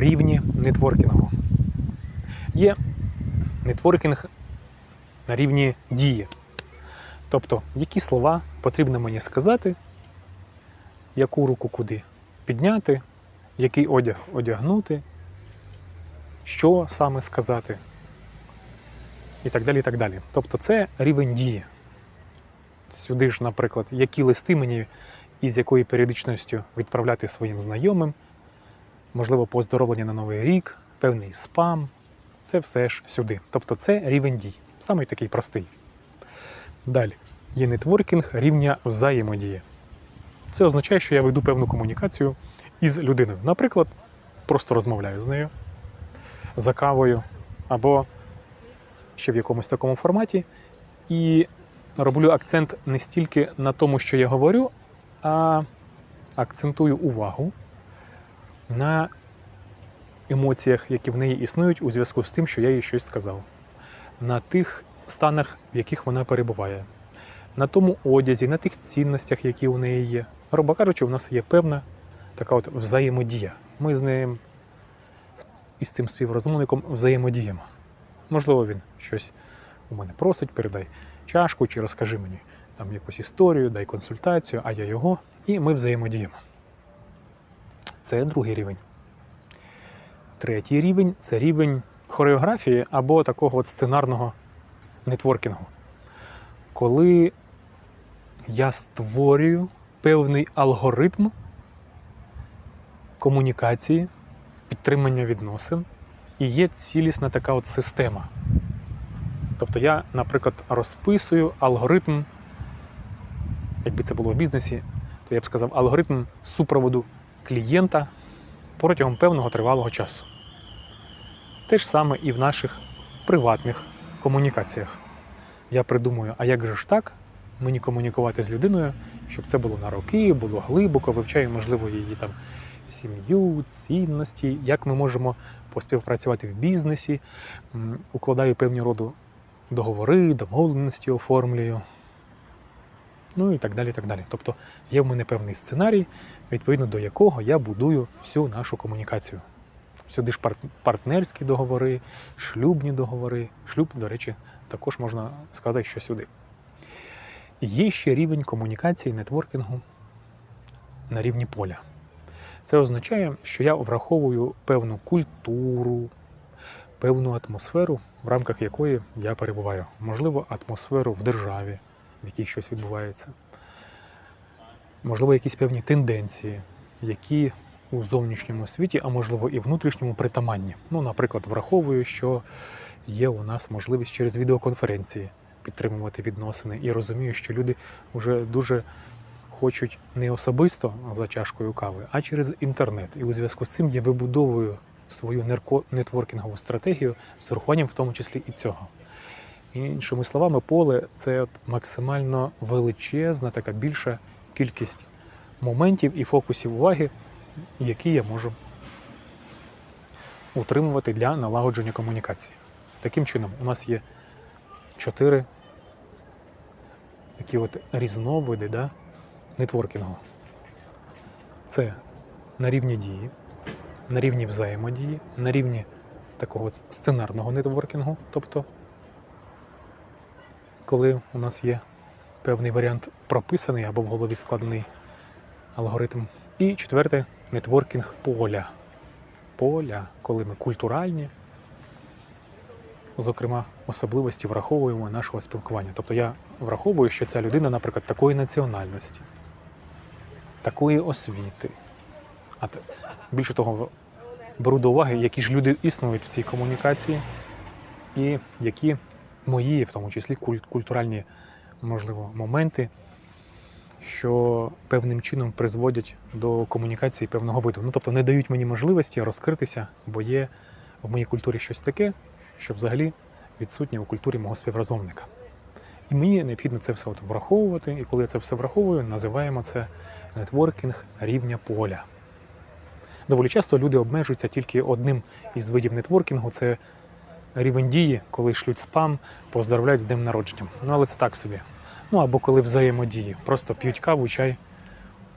рівні нетворкінгу. Є нетворкінг на рівні дії. Тобто, які слова потрібно мені сказати, яку руку куди підняти, який одяг одягнути, що саме сказати, і так далі. і так далі. Тобто це рівень дії. Сюди ж, наприклад, які листи мені і з якою періодичністю відправляти своїм знайомим, можливо, поздоровлення на Новий рік, певний спам. Це все ж сюди. Тобто це рівень дій. Саме такий простий. Далі є нетворкінг рівня взаємодії. Це означає, що я веду певну комунікацію із людиною. Наприклад, просто розмовляю з нею за кавою або ще в якомусь такому форматі. І роблю акцент не стільки на тому, що я говорю, а акцентую увагу на емоціях, які в неї існують у зв'язку з тим, що я їй щось сказав, на тих станах, в яких вона перебуває, на тому одязі, на тих цінностях, які у неї є. Грубо кажучи, у нас є певна така от взаємодія. Ми з ним із цим співрозмовником взаємодіємо. Можливо, він щось у мене просить, передай чашку чи розкажи мені там якусь історію, дай консультацію, а я його, і ми взаємодіємо. Це другий рівень. Третій рівень це рівень хореографії або такого от сценарного нетворкінгу. Коли я створюю певний алгоритм комунікації, підтримання відносин, і є цілісна така от система. Тобто я, наприклад, розписую алгоритм, якби це було в бізнесі, то я б сказав, алгоритм супроводу клієнта протягом певного тривалого часу. Те ж саме і в наших приватних комунікаціях. Я придумую, а як же ж так мені комунікувати з людиною, щоб це було на роки, було глибоко, вивчаю, можливо, її там сім'ю, цінності, як ми можемо поспівпрацювати в бізнесі, укладаю певні роду договори, домовленості оформлюю. Ну і так далі. і так далі. Тобто є в мене певний сценарій, відповідно до якого я будую всю нашу комунікацію. Сюди ж партнерські договори, шлюбні договори. Шлюб, до речі, також можна сказати, що сюди. Є ще рівень комунікації, нетворкінгу на рівні поля. Це означає, що я враховую певну культуру, певну атмосферу, в рамках якої я перебуваю. Можливо, атмосферу в державі, в якій щось відбувається. Можливо, якісь певні тенденції, які у зовнішньому світі, а можливо і внутрішньому притаманні. Ну, наприклад, враховую, що є у нас можливість через відеоконференції підтримувати відносини, і розумію, що люди вже дуже хочуть не особисто за чашкою кави, а через інтернет. І у зв'язку з цим я вибудовую свою нетворкінгову стратегію з урахуванням в тому числі і цього. Іншими словами, поле це от максимально величезна, така більша кількість моментів і фокусів уваги, які я можу утримувати для налагодження комунікації. Таким чином, у нас є чотири такі от різновиди да, нетворкінгу. Це на рівні дії, на рівні взаємодії, на рівні такого сценарного нетворкінгу, тобто коли у нас є певний варіант прописаний або в голові складений алгоритм. І четверте нетворкінг поля. Поля, коли ми культуральні, зокрема, особливості враховуємо нашого спілкування. Тобто я враховую, що ця людина, наприклад, такої національності, такої освіти. А більше того, беру до уваги, які ж люди існують в цій комунікації, і які мої, в тому числі, культуральні, можливо, моменти, що певним чином призводять до комунікації певного виду. Ну, тобто не дають мені можливості розкритися, бо є в моїй культурі щось таке, що взагалі відсутнє у культурі мого співрозмовника. І мені необхідно це все от враховувати, і коли я це все враховую, називаємо це нетворкінг рівня поля. Доволі часто люди обмежуються тільки одним із видів нетворкінгу це рівень дії, коли шлють спам, поздравляють з днем народження. Ну, але це так собі. Ну або коли взаємодії, просто п'ють каву, чай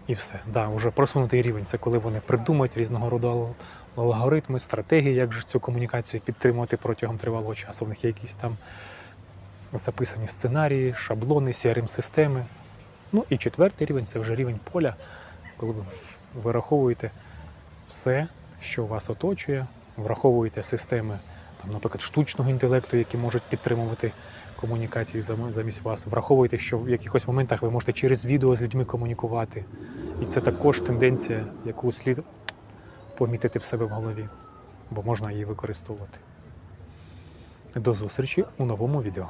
І все. Да, уже просунутий рівень це коли вони придумають різного роду алгоритми, стратегії, як же цю комунікацію підтримувати протягом тривалого часу. В них є якісь там записані сценарії, шаблони, CRM-системи. Ну і четвертий рівень це вже рівень поля, коли ви вираховуєте все, що вас оточує, враховуєте системи, наприклад, штучного інтелекту, які можуть підтримувати комунікацію замість вас. Враховуйте, що в якихось моментах ви можете через відео з людьми комунікувати. І це також тенденція, яку слід помітити в себе в голові, бо можна її використовувати. До зустрічі у новому відео.